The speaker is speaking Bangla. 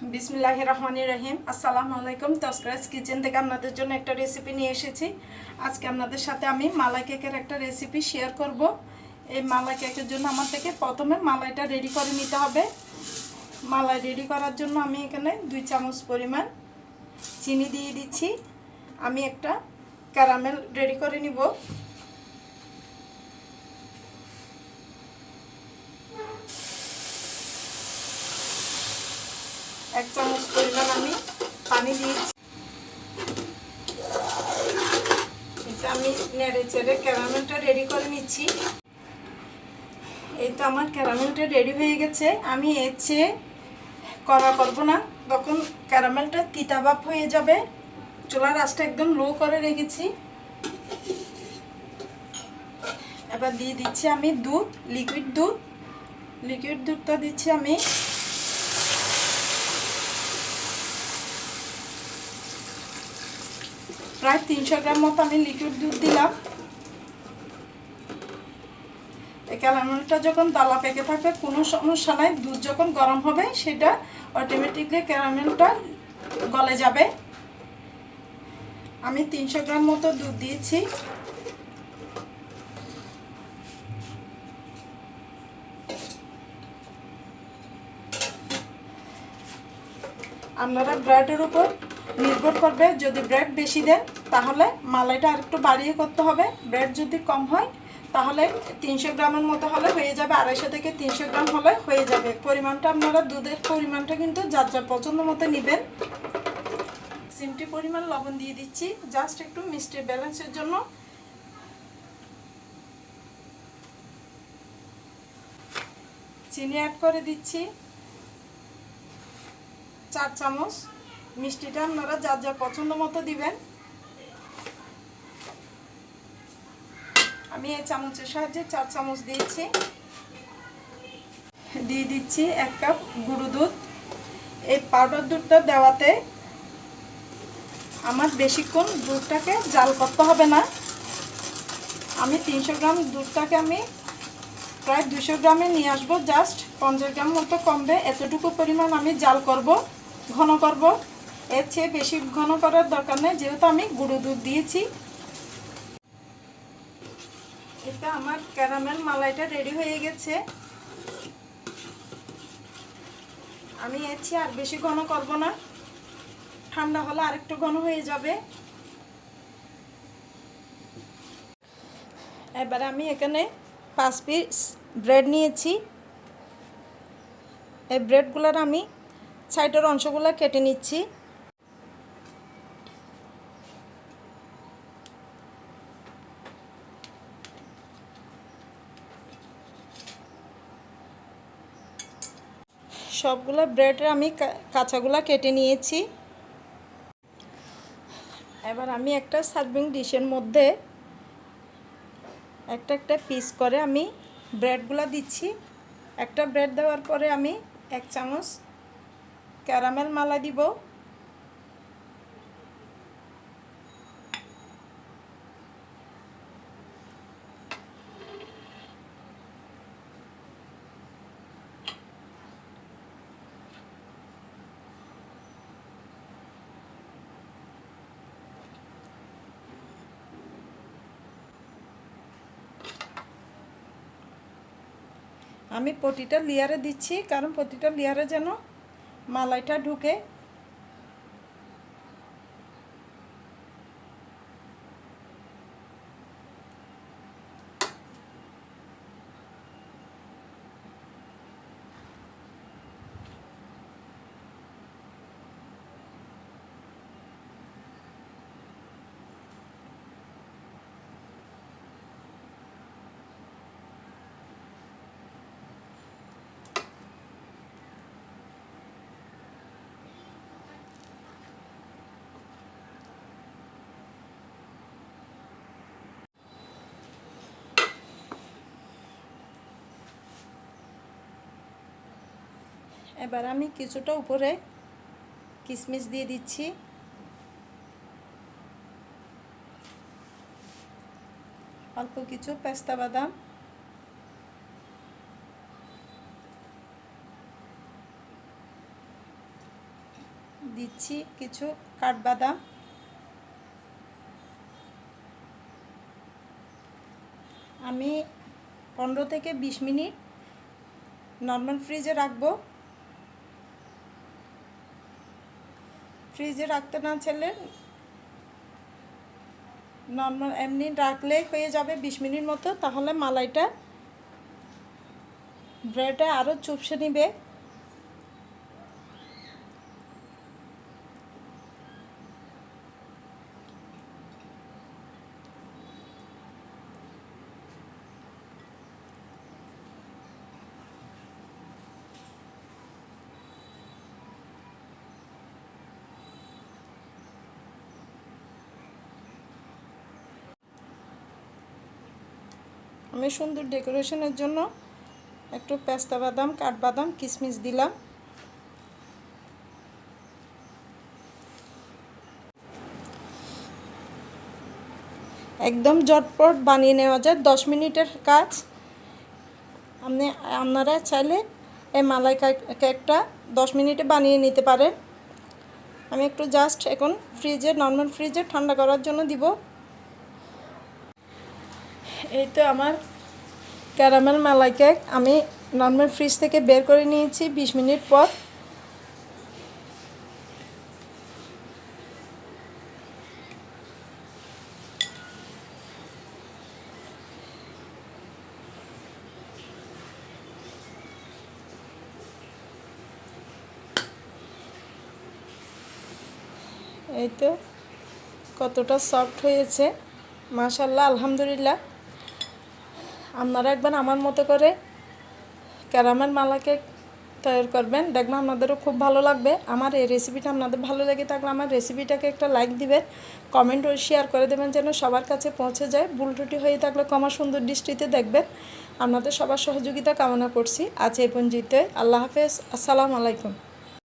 বিসমিল্লাহ রহমানির রহিম। আসসালামু আলাইকুম। তস্করাজ কিচেন থেকে আপনাদের জন্য একটা রেসিপি নিয়ে এসেছি। আজকে আপনাদের সাথে আমি মালাই কেকের একটা রেসিপি শেয়ার করব। এই মালাই কেকের জন্য আমার থেকে প্রথমে মালাইটা রেডি করে নিতে হবে। মালাই রেডি করার জন্য আমি এখানে দুই চামচ পরিমাণ চিনি দিয়ে দিচ্ছি। আমি একটা ক্যারামেল রেডি করে নিব। এক চামচ পরিমাণ আমি পানি দিয়েছি। এটা আমি নেড়ে চেড়ে ক্যারামেলটা রেডি করে নিচ্ছি। এই তো আমার ক্যারামেলটা রেডি হয়ে গেছে। আমি এর চেয়ে করা করব না। তখন ক্যারামেলটা তিতা ভাব হয়ে যাবে। চুলার আঁচটা একদম লো করে রেখেছি। এবার দিয়ে দিচ্ছি আমি দুধ লিকুইড দুধ। লিকুইড দুধটা দিচ্ছি আমি প্রায় তিনশো গ্রাম মতো আমি লিকুইড দুধ দিলাম। এই ক্যারামেলটা যখন দালা পেকে থাকবে, কোনো সমস্যা নাই। দুধ যখন গরম হবে, সেটা অটোমেটিকলি ক্যারামেলটা গলে যাবে। আমি তিনশো গ্রাম মতো দুধ দিয়েছি। আপনারা ব্রেডের উপর নির্ভর করবে যদি ব্রেড বেশি দেন, তাহলে মালাইটা আরেকটু বাড়িয়ে করতে হবে। ব্রেড যদি কম হয়, তাহলে তিনশো গ্রামের মতো হলে হয়ে যাবে, আড়াইশো থেকে তিনশো গ্রাম হলে হয়ে যাবে। পরিমাণটা আপনারা দুধের পরিমাণটা কিন্তু যার যার পছন্দ মতো নেবেন। সিমটি পরিমাণ লবণ দিয়ে দিচ্ছি জাস্ট একটু মিষ্টির ব্যালেন্সের জন্য। চিনি অ্যাড করে দিচ্ছি। চার চামচ। মিষ্টিটা আপনারা যার যার পছন্দ মতো দিবেন। আমি এই চামচের সাহায্যে চার চামচ দিয়েছি। দিয়ে দিচ্ছি এক কাপ গুঁড়ো দুধ। এই পাউডার দুধটা দেওয়াতে আমার বেশিক্ষণ দুধটাকে জাল করতে হবে না। আমি তিনশো গ্রাম দুধটাকে আমি প্রায় দুশো গ্রামে নিয়ে আসব। জাস্ট পঞ্চাশ গ্রাম মতো কমবে। এতটুকু পরিমাণ আমি জাল করব, ঘন করব। এর চেয়ে বেশি ঘন করার দরকার নেই, যেহেতু আমি গুঁড়ো দুধ দিয়েছি। এটা আমার ক্যারামেল মালাইটা রেডি হয়ে গেছে। আমি এর চেয়ে আর বেশি ঘন করব না। ঠান্ডা হলে আরেকটু ঘন হয়ে যাবে। এবার আমি এখানে পাঁচ পিস ব্রেড নিয়েছি। এই ব্রেডগুলোর আমি সাইডের অংশগুলো কেটে নিচ্ছি। সবগুলো ব্রেডের আমি কাঁচাগুলো কেটে নিয়েছি। এবার আমি একটা সার্ভিং ডিশের মধ্যে একটা একটা পিস করে আমি ব্রেডগুলো দিচ্ছি। একটা ব্রেড দেওয়ার পরে আমি এক চামচ ক্যারামেল মালা দিব। আমি প্রতিটা লেয়ারে দিচ্ছি কারণ প্রতিটা লেয়ারে যেন মালাইটা ঢুকে। এবার আমি কিছুটা উপরে কিশমিশ দিয়ে দিচ্ছি। অল্প কিছু পেস্তা বাদাম। দিচ্ছি কিছু কাঠবাদাম। আমি পনেরো থেকে বিশ মিনিট নর্মাল ফ্রিজে রাখব। ফ্রিজে রাখতে না ছেলে নর্মাল এমনি রাখলে হয়ে যাবে বিশ মিনিট মতো, তাহলে মালাইটা ব্রেডে আরও চুপসে নিবে। আমি সুন্দর ডেকোরেশনের জন্য একটু পেস্তা বাদাম, কাঠবাদাম কিশমিশ দিলাম। একদম ঝটপট বানিয়ে নেওয়া যায়, দশ মিনিটের কাজ। আপনি, আপনারা চাইলে এই মালাই কেকটা দশ মিনিটে বানিয়ে নিতে পারেন। আমি একটু জাস্ট এখন ফ্রিজে, নর্মাল ফ্রিজে ঠান্ডা করার জন্য দিব। এই তো আমার ক্যারামেল মালাই কেক। আমি নর্মাল ফ্রিজ থেকে বের করে নিয়েছি বিশ মিনিট পর। এই তো কতটা সফট হয়েছে। মাশাল্লাহ আলহামদুলিল্লাহ। আপনারা একবার আমার মতো করে ক্যারামেল মালা কেক তৈরি করবেন। দেখবেন আপনাদেরও খুব ভালো লাগবে। আমার এই রেসিপিটা আপনাদের ভালো লেগে থাকলে আমার রেসিপিটাকে একটা লাইক দিবেন কমেন্ট ও শেয়ার করে দেবেন যেন সবার কাছে পৌঁছে যায়। ভুল হয়ে থাকলে কমা সুন্দর দৃষ্টিতে দেখবেন। আপনাদের সবার সহযোগিতা কামনা করছি। আজ এই পঞ্জিতে আল্লাহ হাফেজ। আসসালামু আলাইকুম।